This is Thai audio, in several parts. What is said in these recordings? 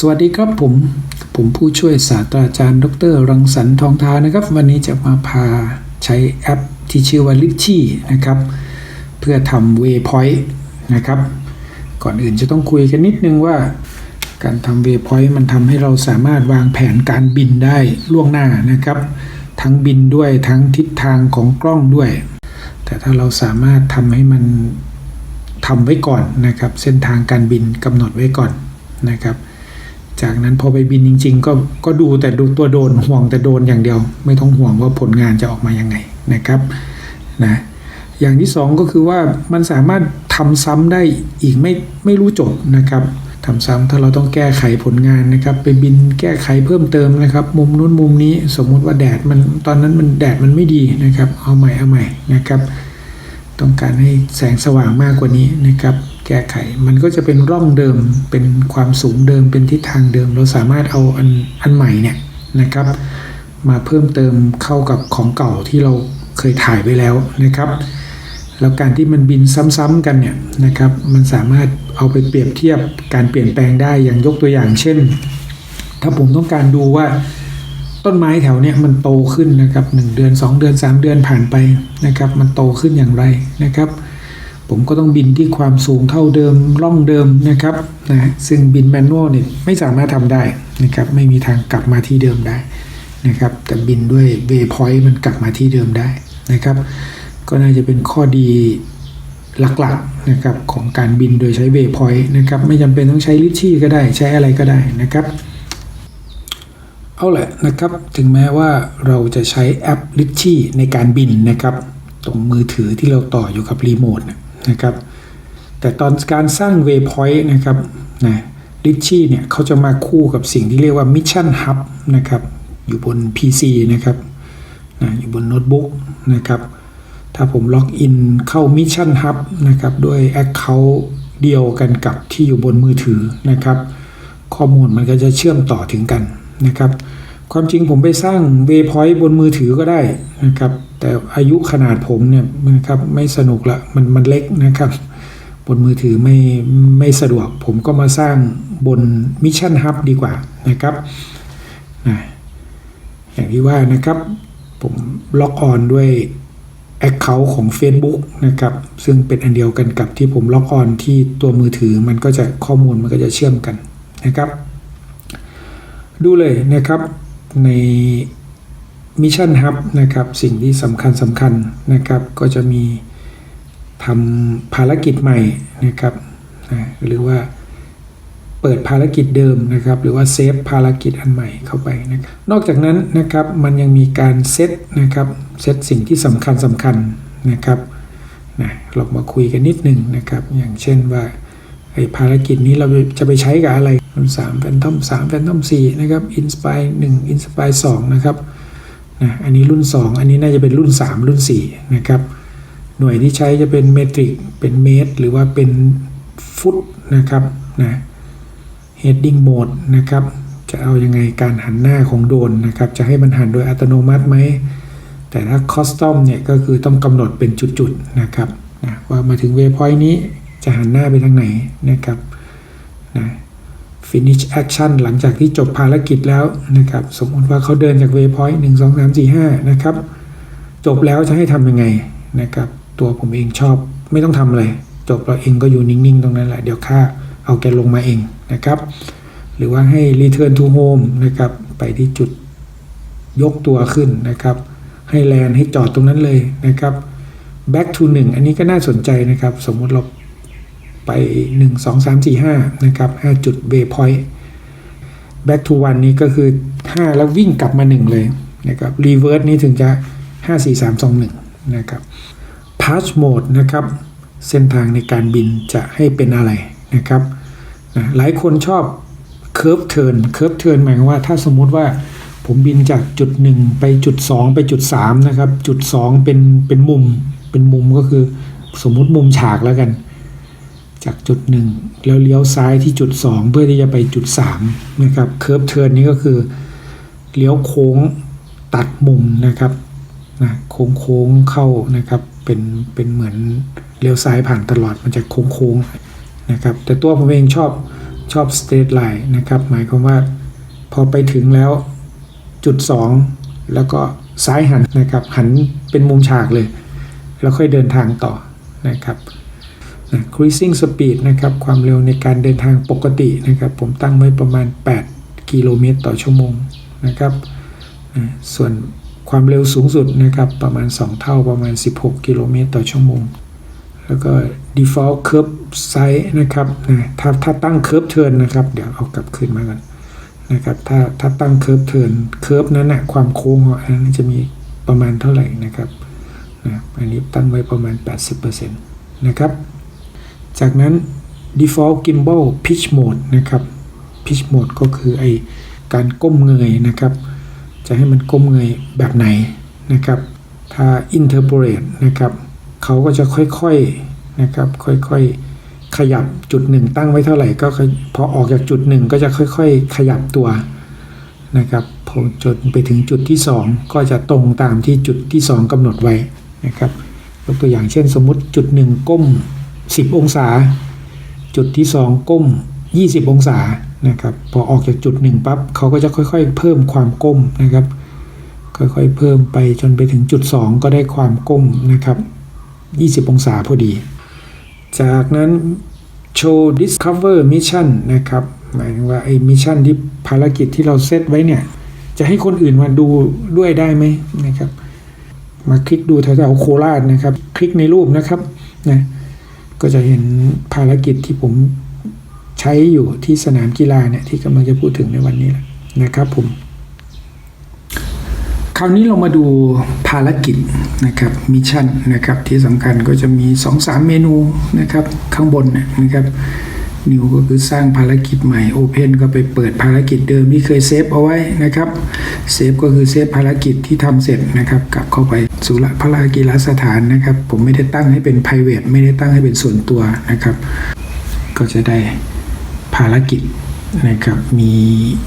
สวัสดีครับผม ผมผู้ช่วยศาสตราจารย์ ดร รังสรรค์ทองทานะครับ วันนี้จะมาพาใช้แอปที่ชื่อว่า l i t c h i นะครับ เพื่อทำ Waypoint นะครับ ก่อนอื่นจะต้องคุยกันนิดนึงว่า การทำ Waypoint มันทำให้เราสามารถวางแผนการบินได้ล่วงหน้านะครับ ทั้งบินด้วยทั้งทิศทางของกล้องด้วย แต่ถ้าเราสามารถทำให้มันทำไว้ก่อนนะครับ เส้นทางการบินกำหนดไว้ก่อนนะครับ จากนั้นพอไปบินจริง ๆ ก็ก็ดูแต่ดูตัวโดนห่วงแต่โดนอย่างเดียว ไม่ต้องห่วงว่าผลงานจะออกมายังไงนะครับนะอย่างที่สองก็คือว่ามันสามารถทำซ้ำได้อีกไม่ไม่รู้จบนะครับทำซ้ำถ้าเราต้องแก้ไขผลงานนะครับ ไปบินแก้ไขเพิ่มเติมนะครับ มุมนู้นมุมนี้สมมุติว่าแดดมันตอนนั้นมันแดดมันไม่ดีนะครับ เอาใหม่เอาใหม่นะครับ ต้องการให้แสงสว่างมากกว่านี้นะครับ แก้ไข มันก็จะเป็นร่องเดิมเป็นความสูงเดิมเป็นทิศทางเดิม เราสามารถเอาอันอันใหม่เนี่ยนะครับ มาเพิ่มเติมเข้ากับของเก่าที่เราเคยถ่ายไว้แล้วนะครับ แล้วการที่มันบินซ้ำๆกันเนี่ยนะครับ มันสามารถเอาไปเปรียบเทียบการเปลี่ยนแปลงได้อย่างยกตัวอย่างเช่น ถ้าผมต้องการดูว่าต้นไม้แถวเนี้ยมันโตขึ้นนะครับ 1 เดือน 2 เดือน 3 เดือนผ่านไปนะครับ มันโตขึ้นอย่างไรนะครับ ผมก็ต้องบินที่ความสูงเท่าเดิมร่องเดิมนะครับนะซึ่งบินแมนนวลเนี่ยไม่สามารถทำได้นะครับไม่มีทางกลับมาที่เดิมได้นะครับแต่บินด้วยเวพอยต์มันกลับมาที่เดิมได้นะครับ ก็น่าจะเป็นข้อดีหลักๆนะครับของการบินโดยใช้เวพอยต์นะครับไม่จำเป็นต้องใช้ลิชชี่ก็ได้ใช้อะไรก็ได้นะครับเอาแหละนะครับถึงแม้ว่าเราจะใช้แอป l i t c h i ในการบินนะครับ ตรงมือถือที่เราต่ออยู่กับรีโมทนะ ครับ แต่ตอนการสร้าง Waypoint นะครับนะ l i t c h i เนี่ยเขาจะมาคู่กับสิ่งที่เรียกว่า Mission Hub นะครับ อยู่บน PC นะครับนะอยู่บนโน้ตบุ๊กนะครับ ถ้าผมล็อกอินเข้า Mission Hub นะครับด้วย Account เดียวกันกับที่อยู่บนมือถือนะครับ ข้อมูลมันก็จะเชื่อมต่อถึงกันนะครับ ความจริงผมไปสร้าง Waypoint บนมือถือก็ได้นะครับ แต่อายุขนาดผมเนี่ยนะครับไม่สนุกละมันมันเล็กนะครับ บนมือถือไม่ไม่สะดวก ผมก็มาสร้างบน Mission Hub ดีกว่านะครับนะอย่างที่ว่านะครับผมล็อกออนด้วย Account ของ Facebook นะครับ ซึ่งเป็นอันเดียวกันกับที่ผมล็อกออนที่ตัวมือถือมันก็จะข้อมูลมันก็จะเชื่อมกันนะครับ ดูเลยนะครับ ใน Mission Hub นะครับสิ่งที่สำคัญสำคัญนะครับก็จะมีทำภารกิจใหม่นะครับนะหรือว่าเปิดภารกิจเดิมนะครับหรือว่าเซฟภารกิจอันใหม่เข้าไปนะครับนอกจากนั้นนะครับมันยังมีการเซตนะครับเซตสิ่งที่สำคัญสำคัญนะครับนะเรามาคุยกันนิดหนึ่งนะครับ อย่างเช่นว่าไอภารกิจนี้เราจะไปใช้กับอะไร สามแฟนทอมสามแฟนทอมสี่นะครับอินสปายหนึ่งอินสปายสองนะครับนะอันนี้รุ่น 2 อันนี้น่าจะเป็นรุ่น 3 รุ่น 4 นะครับ หน่วยที่ใช้จะเป็นเมตริก เป็นเมตร หรือว่าเป็นฟุตนะครับนะเฮดดิ้งโหมดนะครับ จะเอายังไงการหันหน้าของโดรนนะครับ จะให้มันหันโดยอัตโนมัติไหม แต่ถ้าคอสตอมเนี่ยก็คือต้องกำหนดเป็นจุดๆนะครับนะว่ามาถึงเวพอยต์นี้จะหันหน้าไปทางไหนนะครับนะ finish action หลังจากที่จบภารกิจแล้วนะครับ สมมติว่าเขาเดินจาก waypoint 1 2 3 4 5 นะครับ จบแล้วจะให้ทำยังไงนะครับ ตัวผมเองชอบไม่ต้องทำอะไร จบเราเองก็อยู่นิ่ง ๆ ตรงนั้นแหละ เดี๋ยวข้าเอาแกลงมาเองนะครับ หรือว่าให้ return to home นะครับ ไปที่จุดยกตัวขึ้นนะครับ ให้แลนให้จอดตรงนั้นเลยนะครับ back to 1 อันนี้ก็น่าสนใจนะครับ สมมติเรา ไป 1 2 3 4 5 นะครับ 5 จุด waypoint back to 1 นี้ก็คือ 5 แล้ววิ่งกลับมา 1 เลยนะครับ reverse นี้ถึงจะ 5 4 3 2 1 นะครับ patch mode นะครับ เส้นทางในการบินจะให้เป็นอะไรนะครับนะหลายคนชอบ curve turn curve turn หมายความว่าถ้าสมมุติว่าผมบินจากจุด 1 ไปจุด 2 ไปจุด 3 นะครับ จุด 2 เป็นเป็นมุมเป็นมุมก็คือสมมุติมุมฉากแล้วกัน จากจุดหนึ่งแล้วเลี้ยวซ้ายที่จุด 2 เพื่อที่จะไปจุด3นะครับเคิร์ฟเทิร์นนี้ก็คือเลี้ยวโค้งตัดมุมนะครับนะโค้งโค้งเข้านะครับเป็นเป็นเหมือนเลี้ยวซ้ายผ่านตลอดมันจะโค้งโค้งนะครับแต่ตัวผมเองชอบชอบ straight line นะครับหมายความว่าพอไปถึงแล้วจุด 2 แล้วก็ซ้ายหันนะครับหันเป็นมุมฉากเลย แล้วค่อยเดินทางต่อนะครับ นะ cruising speed นะครับ ความเร็วในการเดินทางปกตินะครับ ผมตั้งไว้ประมาณ 8 กิโลเมตรต่อชั่วโมงนะครับนะส่วนความเร็วสูงสุดนะครับ ประมาณ 2 เท่าประมาณ 16 กิโลเมตรต่อชั่วโมง แล้วก็ default curve size นะครับนะถ้าถ้าตั้ง curve turn นะครับ เดี๋ยวเอากลับคืนมากันนะครับ ถ้าถ้าตั้ง curve turn curve นั้นนะความโค้งของอันนั้นจะมีประมาณเท่าไหร่นะครับนะอันนี้ตั้งไว้ประมาณ 80%นะครับ จากนั้น default gimbal pitch mode นะครับ pitch mode ก็คือไอการก้มเงยนะครับ จะให้มันก้มเงยแบบไหนนะครับ ถ้า interpolate นะครับ เขาก็จะค่อยๆนะครับ ค่อยๆ ขยับจุดหนึ่งตั้งไว้เท่าไหร่ก็พอออกจากจุดหนึ่งก็จะค่อยๆ ขยับตัวนะครับพอจนไปถึงจุดที่ 2 ก็จะตรงตามที่จุดที่ 2กำหนดไว้นะครับยกตัวอย่างเช่นสมมุติจุดหนึ่งก้ม 10 องศา จุดที่ 2 ก้ม 20 องศานะครับพอออกจากจุดหนึ่งปั๊บเขาก็จะค่อย ๆ เพิ่มความก้มนะครับ ค่อยๆเพิ่มไปจนไปถึงจุด 2 ก็ได้ความก้มนะครับ 20 องศาพอดี จากนั้น show discover mission นะครับหมายถึงว่าไอ้มิชชั่นที่ภารกิจที่เราเซตไว้เนี่ยจะให้คนอื่นมาดูด้วยได้ไหมนะครับ มาคลิกดูแถวๆโคราชนะครับ คลิกในรูปนะครับนะ ก็จะเห็นภารกิจที่ผมใช้อยู่ที่สนามกีฬาเนี่ยที่กำลังจะพูดถึงในวันนี้นะครับผม คราวนี้เรามาดูภารกิจนะครับมิชชั่นนะครับที่สำคัญก็จะมี 2-3 เมนูนะครับข้างบนนะครับ นิวก็คือสร้างภารกิจใหม่ Open ก็ไปเปิดภารกิจเดิมที่เคยเซฟเอาไว้นะครับเซฟก็คือเซฟภารกิจที่ทำเสร็จนะครับ กลับเข้าไปสู่ละพระรากีฬาสถานนะครับ ผมไม่ได้ตั้งให้เป็น private ไม่ได้ตั้งให้เป็นส่วนตัวนะครับ ก็จะได้ภารกิจนะครับมี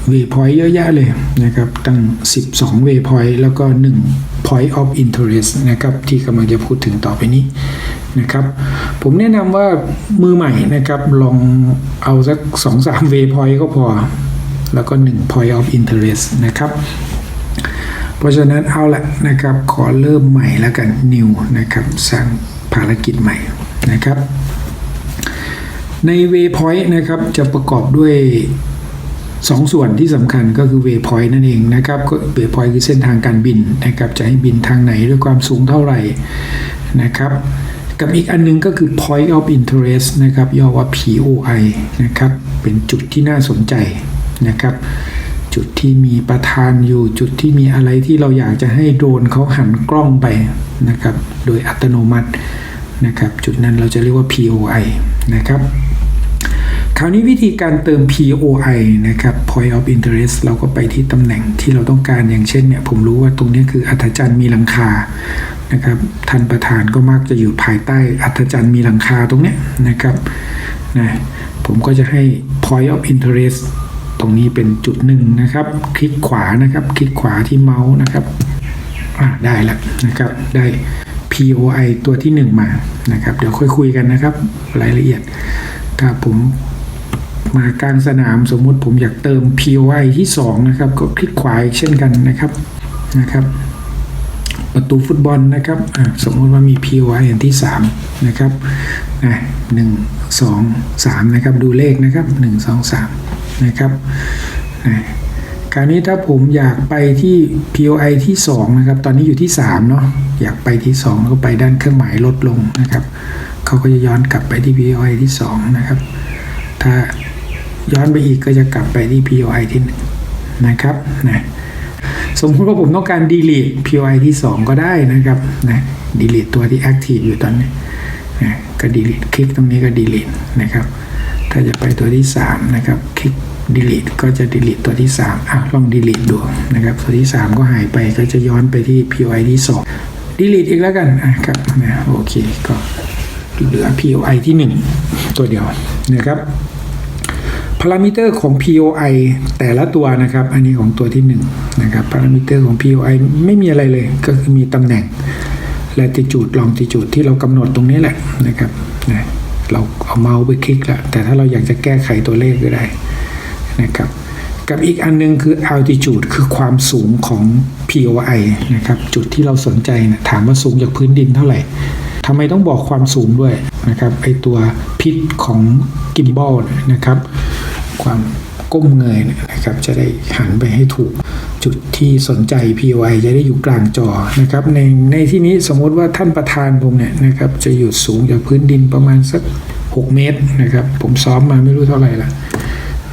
เว p o i n t เยอะแยะเลยนะครับ ตั้ง 12เว p o i n t แล้วก็ 1 point of interest นะครับ ที่กำลังจะพูดถึงต่อไปนี้ นะครับ ผมแนะนำว่ามือใหม่นะครับ ลองเอาสัก 2-3เว p o i n t ก็พอ แล้วก็1 point of interest นะครับ เพราะฉะนั้นเอาละนะครับ ขอเริ่มใหม่แล้วกัน new นะครับ สร้างภารกิจใหม่นะครับ ใน Waypoint นะครับ จะประกอบด้วย2ส่วนที่สำคัญก็คือ Waypoint นั่นเองนะครับก็ Waypoint คือเส้นทางการบินนะครับ จะให้บินทางไหนด้วยความสูงเท่าไหร่นะครับ กับอีกอันหนึงก็คือ Point of Interest นะครับย่อว่า POI นะครับเป็นจุดที่น่าสนใจนะครับ จุดที่มีประธานอยู่จุดที่มีอะไรที่เราอยากจะให้โดรนเขาหันกล้องไปนะครับ โดยอัตโนมัตินะครับ จุดนั้นเราจะเรียกว่า POI นะครับ คราวนี้วิธีการเติม POI นะครับ Point of Interest เราก็ไปที่ตำแหน่งที่เราต้องการอย่างเช่นเนี่ยผมรู้ว่าตรงนี้คืออัธจันทร์มีหลังคานะครับท่านประธานก็มักจะอยู่ภายใต้อัธจันทร์มีหลังคาตรงนี้นะครับนะผมก็จะให้ Point of Interest ตรงนี้เป็นจุดหนึ่งนะครับ คลิกขวานะครับ คลิกขวาที่เมาส์นะครับอ่าได้แล้วนะครับได้ POI ตัวที่หนึ่งมานะครับ เดี๋ยวค่อยคุยกันนะครับ รายละเอียดถ้าผม มากลางสนามสมมุติผมอยากเติม POI ที่ 2 นะครับ ก็คลิกขวาอีกเช่นกันนะครับนะครับ ประตูฟุตบอลนะครับสมมติว่ามี POI อันที่ 3 นะครับนะหนึ่งสองสามนะครับดูเลขนะครับหนึ่งสองสามนะครับนะคราวนี้ถ้าผมอยากไปที่ POI ที่ 2 นะครับ ตอนนี้อยู่ที่ 3 เนาะอยากไปที่ 2 ก็ไปด้านเครื่องหมายลดลงนะครับเขาก็จะย้อนกลับไปที่ POI ที่ 2 นะครับ ถ้า ย้อนไปอีกก็จะกลับไปที่ POI ที่1นะครับนะสมมติว่าผมต้องการ delete POI ที่ 2 ก็ได้นะครับนะ delete ตัวที่ active อยู่ตอนนี้นะก็ delete คลิกตรงนี้ก็ delete นะครับ ถ้าจะไปตัวที่ 3 นะครับ คลิก delete ก็จะ delete ตัวที่ 3อะลอง delete ดูนะครับ ตัวที่ 3 ก็หายไปก็จะย้อนไปที่ POI ที่ 2 delete อีกแล้วกันอะครับนะโอเคก็เหลือ POI ที่ 1 ตัวเดียวนะครับ พารามิเตอร์ของ POI แต่ละตัวนะครับ อันนี้ของตัวที่1นะครับพารามิเตอร์ของ POI ไม่มีอะไรเลยก็คือมีตำแหน่ง latitude longitude ที่เรากำหนดตรงนี้แหละนะครับนะเราเอาเมาส์ไปคลิกแล้วแต่ถ้าเราอยากจะแก้ไขตัวเลขก็ได้นะครับกับอีกอันนึงคือ altitude คือความสูงของ POI นะครับจุดที่เราสนใจนะถามว่าสูงจากพื้นดินเท่าไหร่ทำไมต้องบอกความสูงด้วยนะครับไอตัวพิษของกิมบอลนะครับ ความก้มเงยเนี่ยนะครับ จะได้หันไปให้ถูกจุดที่สนใจ POI จะได้อยู่กลางจอนะครับ ในในที่นี้สมมติว่าท่านประธานผมเนี่ยนะครับ จะอยู่สูงจากพื้นดินประมาณสัก 6 เมตรนะครับ ผมซ้อมมาไม่รู้เท่าไหร่ละ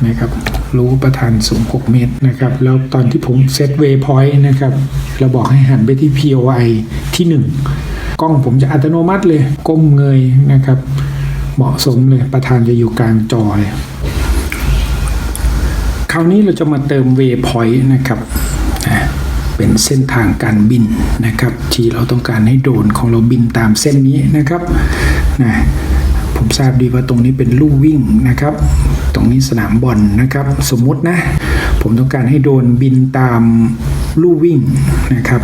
นะครับรู้ประธานสูง 6 เมตรนะครับ แล้วตอนที่ผมเซตเวย์พอยต์นะครับ เราบอกให้หันไปที่ POI ที่ 1 กล้องผมจะอัตโนมัติเลย ก้มเงยนะครับ เหมาะสมเลยประธานจะอยู่กลางจอเลย คราวนี้เราจะมาเติมเวย์พอยต์นะครับเป็นเส้นทางการบินนะครับ ที่เราต้องการให้โดนของเราบินตามเส้นนี้นะครับนะผมทราบดีว่าตรงนี้เป็นลู่วิ่งนะครับ ตรงนี้สนามบอลนะครับ สมมตินะ ผมต้องการให้โดนบินตามลู่วิ่งนะครับ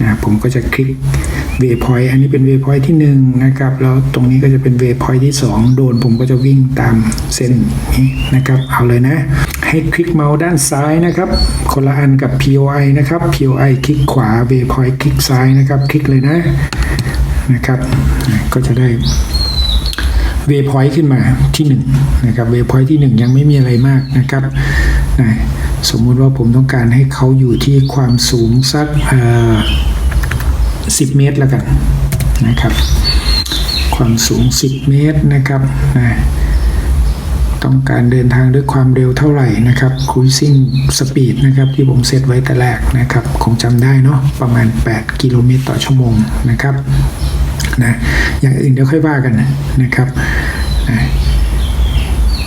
นะผมก็จะคลิกเวย์พอยต์อันนี้เป็นเวย์พอยต์ที่1นะครับ แล้วตรงนี้ก็จะเป็นเวย์พอยต์ที่ 2 โดนผมก็จะวิ่งตามเส้นนี้นะครับ เอาเลยนะ ให้คลิกเมาส์ด้านซ้ายนะครับ คนละอันกับ POI นะครับ POI คลิกขวา Waypoint คลิกซ้ายนะครับ คลิกเลยนะนะครับ ก็จะได้ Waypoint ขึ้นมาที่ 1 นะครับ Waypoint ที่ 1 ยังไม่มีอะไรมากนะครับนะสมมุติว่าผมต้องการให้เขาอยู่ที่ความสูงสักเอ่อ10เมตรแล้วกันนะครับ ความสูง 10 เมตรนะครับนะ ต้องการเดินทางด้วยความเร็วเท่าไหร่นะครับ cruising speed นะครับที่ผมเซตไว้แต่แรกนะครับ คงจำได้เนาะประมาณ 8 กิโลเมตรต่อชั่วโมงนะครับนะอย่างอื่นเดี๋ยวค่อยว่ากันนะครับนะ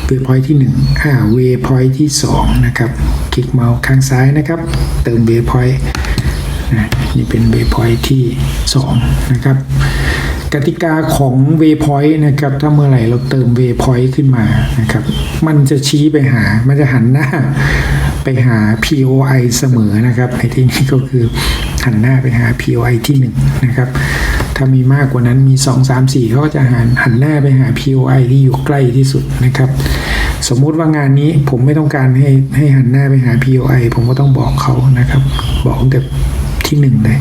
เวพอยที่1อ่าเวพอยที่2นะครับคลิกเมาส์ข้างซ้ายนะครับ เติมเวพอยนะนี่เป็นเวพอยที่ 2 นะครับ กติกาของ Waypoint นะครับ ถ้าเมื่อไหร่เราเติม Waypoint ขึ้นมานะครับ มันจะชี้ไปหา มันจะหันหน้าไปหา POI เสมอนะครับในที่นี้ก็คือหันหน้าไปหา POI ที่1นะครับถ้ามีมากกว่านั้นมี 2 3 4เขาก็จะหันหันหน้าไปหา POI ที่อยู่ใกล้ที่สุดนะครับ สมมุติว่างานนี้ผมไม่ต้องการให้ให้หันหน้าไปหา POI ผมก็ต้องบอกเขานะครับ บอกแต่ ที่หนึ่งเลย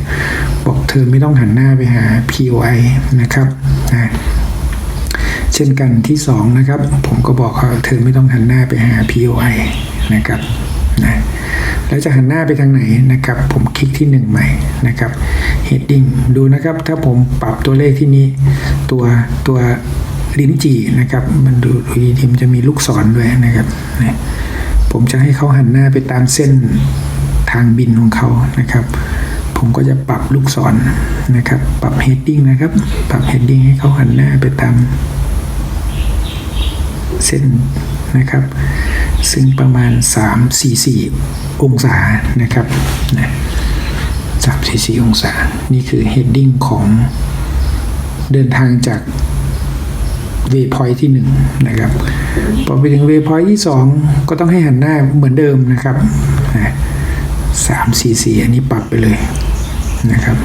บอกเธอไม่ต้องหันหน้าไปหา POI นะครับนะเช่นกันที่สองนะครับ ผมก็บอกเขาเธอไม่ต้องหันหน้าไปหา POI นะครับนะแล้วจะหันหน้าไปทางไหนนะครับ ผมคลิกที่หนึ่งใหม่นะครับ heading ดูนะครับ ถ้าผมปรับตัวเลขที่นี้ ตัวตัวลิ้นจี่นะครับ มันดูดูดีมันจะมีลูกศรด้วยนะครับนะผมจะให้เขาหันหน้าไปตามเส้นทางบินของเขานะครับ ผมก็จะปรับลูกศรนะครับ ปรับ heading นะครับ ปรับ heading ให้เขาหันหน้าไปตามเส้นนะครับ ซึ่งประมาณ 3 4 4 องศานะครับนะ3 4 4 องศา นี่คือ heading ของเดินทางจาก waypoint ที่1นะครับพอไปถึง waypoint ที่ 2 ก็ต้องให้หันหน้าเหมือนเดิมนะครับนะ3 4 4อันนี้ปรับไปเลย นะครับ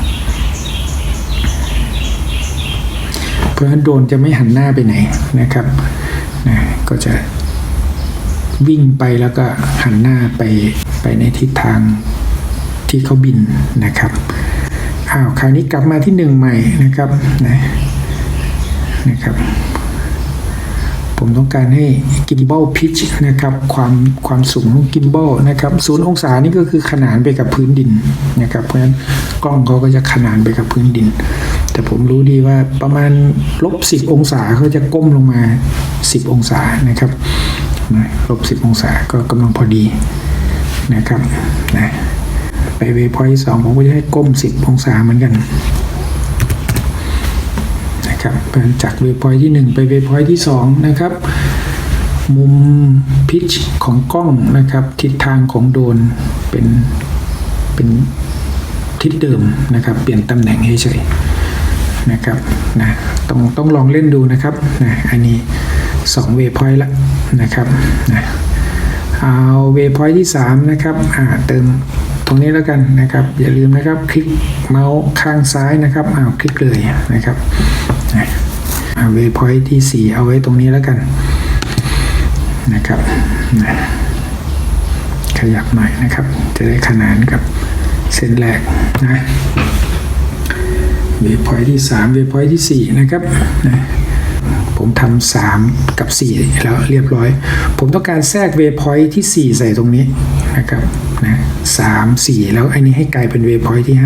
เพราะฉะนั้นโดรนจะไม่หันหน้าไปไหนนะครับนะก็จะวิ่งไปแล้วก็หันหน้าไปไปในทิศทางที่เขาบินนะครับอ้าวคราวนี้กลับมาที่หนึ่งใหม่นะครับนะนะครับ ผมต้องการให้กิมบอลพิชนะครับความความสูงของกิมบอลนะครับศูนย์องศานี่ก็คือขนานไปกับพื้นดินนะครับเพราะฉะนั้นกล้องเขาก็จะขนานไปกับพื้นดิน แต่ผมรู้ดีว่าประมาณลบสิบองศาเขาจะก้มลงมาสิบองศานะครับลบสิบองศาก็กำลังพอดีนะครับนะไปเวพอยต์สองผมก็จะให้ก้มสิบองศาเหมือนกัน ครับจากเวพอยที่ 1 ไปเวพอยที่ 2 นะครับ มุมพิชของกล้องนะครับ ทิศทางของโดนเป็นเป็นทิศเดิมนะครับ เปลี่ยนตำแหน่งเฉยๆนะครับนะต้องต้องลองเล่นดูนะครับนะอันนี้2เวพอยละนะครับนะเอาเวพอยที่ 3 นะครับอ่าเติม รงนี้แล้วกันนะครับ อย่าลืมนะครับ คลิกเมาส์ข้างซ้ายนะครับอ้าวคลิกเลยนะครับนะเวพอยที่ 4 เอาไว้ตรงนี้แล้วกันนะครับขยับหน่อยนะครับ จะได้ขนานกับเส้นแรกนะเวพอยที่3เวพอยที่ 4 นะครับนะผมทำสามกับ 4 แล้วเรียบร้อย ผมต้องการแทรกเวพอยที่ 4 ใส่ตรงนี้นะครับ นะสามสี่แล้วอันนี้ให้กลายเป็นเวพอยที่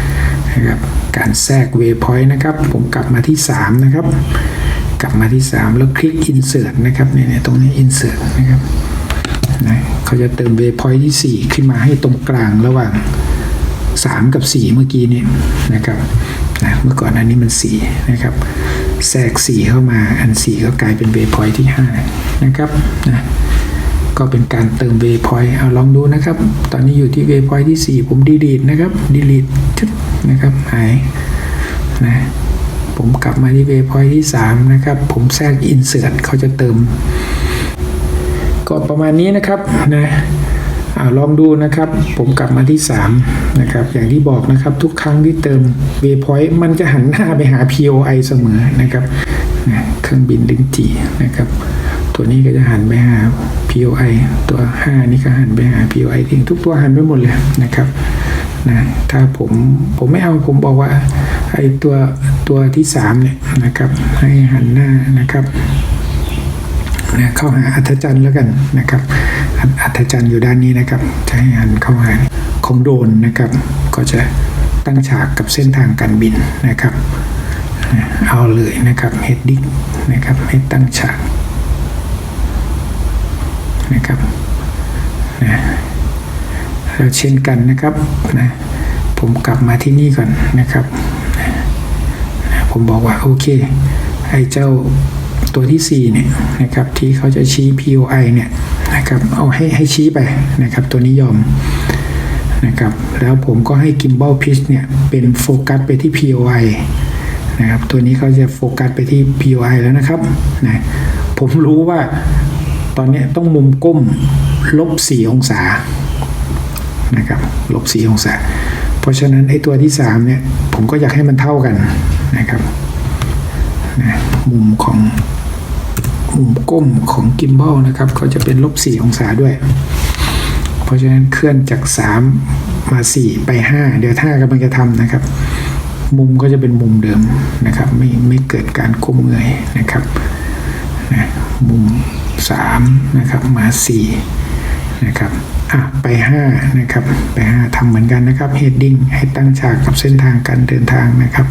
5นะครับการแทรก waypoint นะครับ ผมกลับมาที่ 3 นะครับ กลับมาที่ 3 แล้วคลิก insert นะครับเนี่ยตรงนี้ insert นะครับนะเขาจะเติม waypoint ที่ 4 ขึ้นมาให้ตรงกลางระหว่าง 3 กับ 4 เมื่อกี้นี้นะครับนะเมื่อก่อนอันนี้มัน 4 นะครับ แทรก 4 เข้ามาอัน 4 ก็กลายเป็น waypoint ที่ 5 นะครับนะ ก็เป็นการเติม waypoint เอาลองดูนะครับ ตอนนี้อยู่ที่ waypoint ที่ 4 ผม delete นะครับ delete ชึบนะครับหายนะผมกลับมาที่ waypoint ที่ 3 นะครับ ผมแทรก insert เขาจะเติม ก็ประมาณนี้นะครับนะอาลองดูนะครับ ผมกลับมาที่ 3 นะครับ อย่างที่บอกนะครับ ทุกครั้งที่เติม waypoint มันจะหันหน้าไปหา POI เสมอนะครับ เครื่องบินลิงจีนะครับ ตัวนี้ก็จะหันไปหา POI ตัว 5 นี่ก็หันไปหา POI ทิ้งทุกตัวหันไปหมดเลยนะครับนะถ้าผมผมไม่เอาผมบอกว่าไอ้ตัวตัวที่3เนี่ยนะครับให้หันหน้านะครับนะเข้าหาอัธจันทร์แล้วกันนะครับ อัธจันทร์อยู่ด้านนี้นะครับจะให้หันเข้าหาของโดนนะครับ ก็จะตั้งฉากกับเส้นทางการบินนะครับ เอาเลยนะครับ heading นะครับให้ตั้งฉาก นะครับนะแล้วเช่นกันนะครับนะผมกลับมาที่นี่ก่อนนะครับผมบอกว่าโอเคไอ้เจ้าตัวที่4เนี่ยนะครับที่เขาจะชี้ POI เนี่ยนะครับเอาให้ให้ชี้ไปนะครับตัวนี้ยอมนะครับแล้วผมก็ให้ gimbal pitch เนี่ยเป็นโฟกัสไปที่ POI นะครับตัวนี้เขาจะโฟกัสไปที่ POI แล้วนะครับนะผมรู้ว่า ตอนนี้ต้องมุมก้มลบ 4 องศานะครับลบ 4 องศา เพราะฉะนั้นไอ้ตัวที่ 3 เนี่ย ผมก็อยากให้มันเท่ากันนะครับนะมุมของมุมก้มของกิมบอลนะครับ ก็จะเป็นลบ 4 องศาด้วย เพราะฉะนั้นเคลื่อนจาก 3 มา 4 ไป 5 เดี๋ยวถ้ากำลังจะทำนะครับ มุมก็จะเป็นมุมเดิมนะครับ ไม่ไม่เกิดการก้มเงยนะครับนะมุม 3นะครับมา4นะครับอะไป5นะครับไป 5ทำเหมือนกันนะครับ heading ให้ตั้งฉากกับเส้นทางการเดินทางนะครับ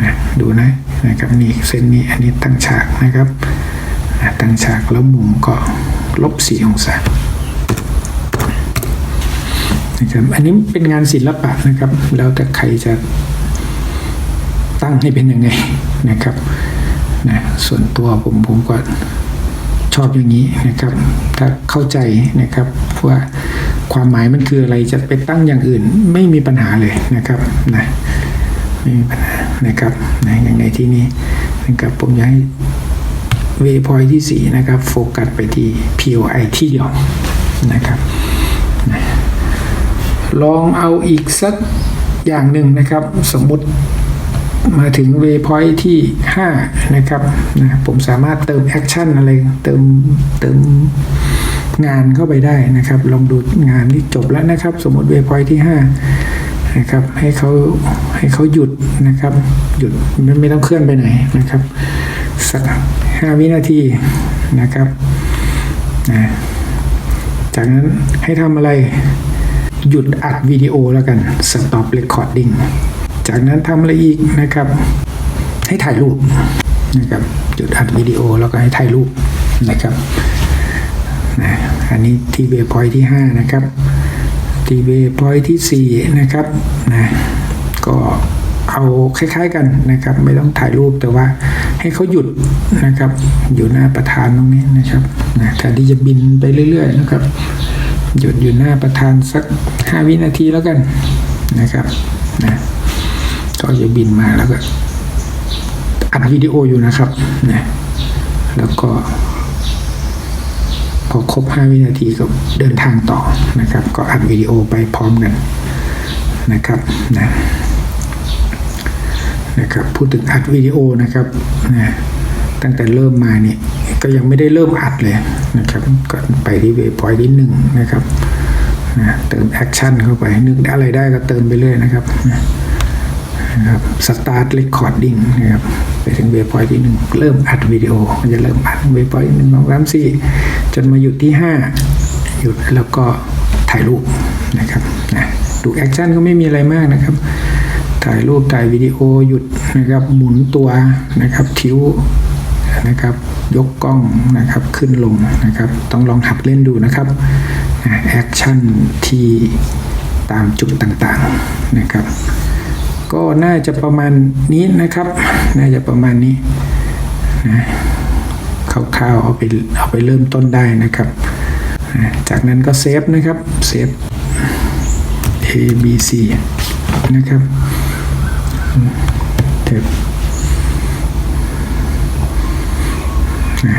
นะดูนะนะครับนี่เส้นนี้อันนี้ตั้งฉากนะครับอะตั้งฉากแล้วมุมก็ลบ4องศานะครับอันนี้เป็นงานศิลปะนะครับ แล้วแต่ใครจะตั้งให้เป็นยังไงนะครับนะส่วนตัวผมผมก็ ชอบอย่างนี้นะครับถ้าเข้าใจนะครับว่าความหมายมันคืออะไรจะไปตั้งอย่างอื่นไม่มีปัญหาเลยนะครับนะไม่มีปัญหานะครับนะอย่างในที่นี้นะครับผมอยากให้เวพอยที่ 4 นะครับ โฟกัสไปที่ POI ที่เดียวนะครับนะลองเอาอีกสักอย่างหนึ่งนะครับ สมมุติ มาถึง waypoint ที่ 5 นะครับนะผมสามารถเติมแอคชั่นอะไร เติมเติมงานเข้าไปได้นะครับ ลองดูงานที่จบแล้วนะครับ สมมติ waypoint ที่ 5 นะครับ ให้เขาให้เขาหยุดนะครับ หยุดไม่ไม่ต้องเคลื่อนไปไหนนะครับ สัก 5 วินาทีนะครับนะจากนั้นให้ทำอะไรหยุดอัดวิดีโอแล้วกัน stop recording จากนั้นทำอะไรอีกนะครับ ให้ถ่ายรูปนะครับหยุดอัดวิดีโอแล้วก็ให้ถ่ายรูปนะครับนะอันนี้ที่เบพอยที่ 5 นะครับที่เบพอยที่ 4 นะครับนะก็เอาคล้ายๆกันนะครับ ไม่ต้องถ่ายรูปแต่ว่าให้เขาหยุดนะครับ อยู่หน้าประธานตรงนี้นะครับนะแทนที่จะบินไปเรื่อย ๆ นะครับ หยุดอยู่หน้าประธานสัก 5 วินาทีแล้วกันนะครับนะ ก็จะบินมาแล้วก็อัดวิดีโออยู่นะครับนะแล้วก็ พอครบ 5 วินาทีก็เดินทางต่อนะครับ ก็อัดวิดีโอไปพร้อมกันนะครับนะนะครับพูดถึงอัดวิดีโอนะครับนะตั้งแต่เริ่มมาเนี่ยก็ยังไม่ได้เริ่มอัดเลยนะครับก็ไปที่เวพอยที่หนึ่งนะครับนะเติมแอคชั่นเข้าไปนึกอะไรได้ก็เติมไปเรื่อยนะครับนะ นะครับสตาร์ทเรคคอร์ดดิ้งนะครับไปถึงเวพอยที่หนึ่งเริ่มอัดวิดีโอ มันจะเริ่มอัดเวพอยหนึ่งสองสามสี่จนมาหยุดที่ห้าหยุดแล้วก็ถ่ายรูปนะครับนะดูแอคชั่นก็ไม่มีอะไรมากนะครับ ถ่ายรูปถ่ายวิดีโอหยุดนะครับหมุนตัวนะครับทิ้วนะครับยกกล้องนะครับขึ้นลงนะครับ ต้องลองหัดเล่นดูนะครับแอคชั่นที่ตามจุดต่างๆนะครับ ก็น่าจะประมาณนี้นะครับ น่าจะประมาณนี้นะคร่าวๆเอาไปเอาไปเริ่มต้นได้นะครับนะจากนั้นก็เซฟนะครับ เซฟ A B C นะครับเทปนะ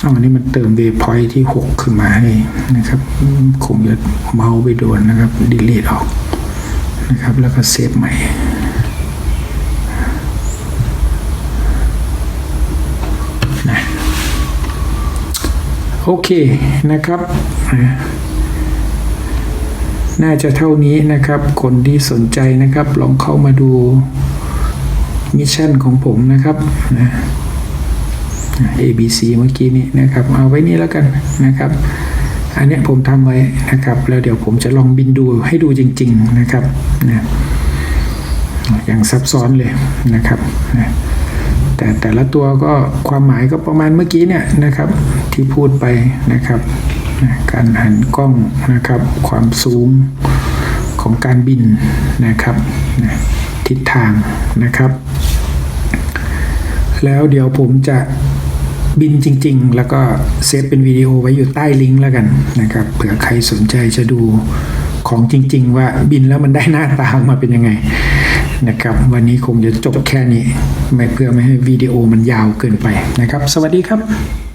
เอาอันนี้มันเติมเวพอยที่ 6 ขึ้นมาให้นะครับ คงจะเมาส์ไปโดนนะครับ ดีลีทออก นะครับ แล้วก็เซฟใหม่ นะโอเคนะครับนะน่าจะเท่านี้นะครับ คนที่สนใจนะครับ ลองเข้ามาดูมิชชั่นของผมนะครับนะ ABC เมื่อกี้นี้นะครับ เอาไว้นี่แล้วกันนะครับ อันนี้ผมทำไว้นะครับ แล้วเดี๋ยวผมจะลองบินดูให้ดูจริง ๆนะครับนะอย่างซับซ้อนเลยนะครับนะแต่แต่ละตัวก็ความหมายก็ประมาณเมื่อกี้เนี่ยนะครับ ที่พูดไปนะครับนะการหันกล้องนะครับ ความสูงของการบินนะครับนะทิศทางนะครับ แล้วเดี๋ยวผมจะ บินจริง ๆ แล้วก็เซฟเป็นวิดีโอไว้อยู่ใต้ลิงก์แล้วกันนะครับเผื่อใครสนใจจะดูของจริง ๆ ว่าบินแล้วมันได้หน้าตามาเป็นยังไงนะครับ วันนี้คงจะจบแค่นี้ไม่เพื่อไม่ให้วิดีโอมันยาวเกินไปนะครับ สวัสดีครับ